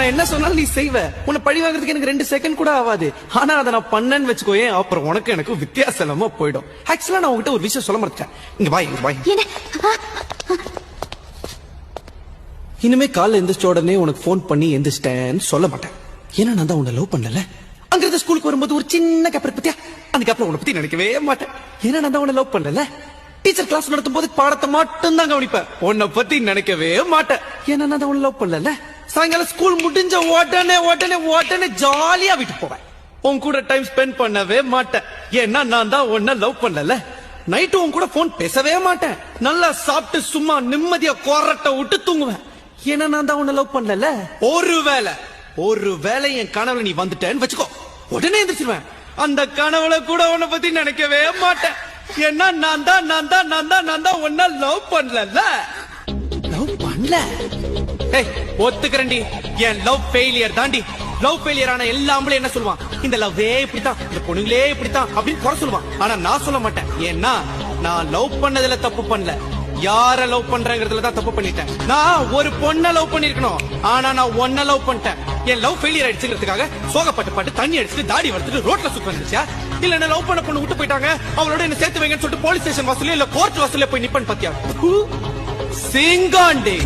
நான் என்ன சொன்னாலும் நீ செய்வ. உன்னை பழி வாங்குறதுக்கு எனக்கு ரெண்டு செகண்ட் கூட ஆகாது ஆனா அதை நான் பண்ணேன்னு வச்சுக்கோயேன் அப்புறம் உனக்கு எனக்கு வித்தியாசம் போயிடும். ஆக்சுவலா நான் உங்ககிட்ட ஒரு விஷயம் சொல்ல மறந்துட்டேன். இங்க பாய் இங்க பாய் இனிமே காலைல எந்திரிச்ச உடனே உனக்கு ஃபோன் பண்ணி எந்திரிச்சிட்டேன்னு சொல்ல மாட்டேன். ஏன்னா நான் தான் உன்னை லவ் பண்ணல. அங்க இருந்து ஸ்கூலுக்கு வரும்போது ஒரு சின்ன கேப்பர் பத்தியா? அந்த கேப்ல உன்னை பத்தி நினைக்கவே மாட்டேன். ஏன்னா நான் தான் உன்னை லவ் பண்ணல. டீச்சர் கிளாஸ் நடத்தும் போது பாடத்தை மட்டும் தான் கவனிப்பேன். உன்னை பத்தி நினைக்கவே மாட்டேன். ஏன்னா நான் தான் உன்னை லவ் பண்ணல. சாயங்காலம் ஸ்கூல் முடிஞ்ச உடனே உடனே உடனே ஜாலியா வீட்டுக்கு போவேன். உன் கூட டைம் ஸ்பெண்ட் பண்ணவே மாட்டேன். ஏன்னா நான் தான் உன்ன லவ் பண்ணல. நைட்டு உன் கூட போன் பேசவே மாட்டேன். நல்லா சாப்பிட்டு சும்மா நிம்மதியா கொரட்டை விட்டு தூங்குவேன். ஏன்னா நான் தான் உன்ன லவ் பண்ணல. ஒரு வேளை ஒரு வேளை என் கனவுல நீ வந்துட்டேன்னு வச்சுக்கோ. உடனே எந்திரிச்சிருவேன். அந்த கனவுல கூட உன்னை பத்தி நினைக்கவே மாட்டேன். ஏன்னா நான் தான் நான் தான் நான் தான் நான் தான் உன்ன லவ் பண்ணல. லவ் ஏய் ஒத்துக்கிறேன்டி. என் லவ் ஃபெயிலியர் தாண்டி லவ் ஃபெயிலியர் ஆன எல்லா ஆம்பளையும் என்ன சொல்லுவான்? இந்த லவ்வே இப்படித்தான் இந்த பொண்ணுங்களே இப்படித்தான் அப்படின்னு குறை சொல்லுவான். ஆனா நான் சொல்ல மாட்டேன். ஏன்னா நான் லவ் பண்ணதுல தப்பு பண்ணல. யார லவ் பண்றேங்கிறதுல தான் தப்பு பண்ணிட்டேன். நான் ஒரு பொண்ண லவ் பண்ணிருக்கணும் ஆனா நான் ஒன்ன லவ் பண்ணிட்டேன். என் லவ் ஃபெயிலியர் ஆயிடுச்சுங்கிறதுக்காக சோகப்பட்டு பாட்டு தண்ணி அடிச்சுட்டு தாடி வளர்த்துட்டு ரோட்ல சுத்த வந்துச்சா இல்ல என்ன லவ் பண்ண பொண்ணு விட்டு போயிட்டாங்க? அவளோட என்ன சேர்த்து வைங்கன்னு சொல்லிட்டு போலீஸ் ஸ்டேஷன் வாசல்ல இல்ல கோர்ட் வாசல்ல போய் நிப்பன் பாத்தியா? சிங்காண்டி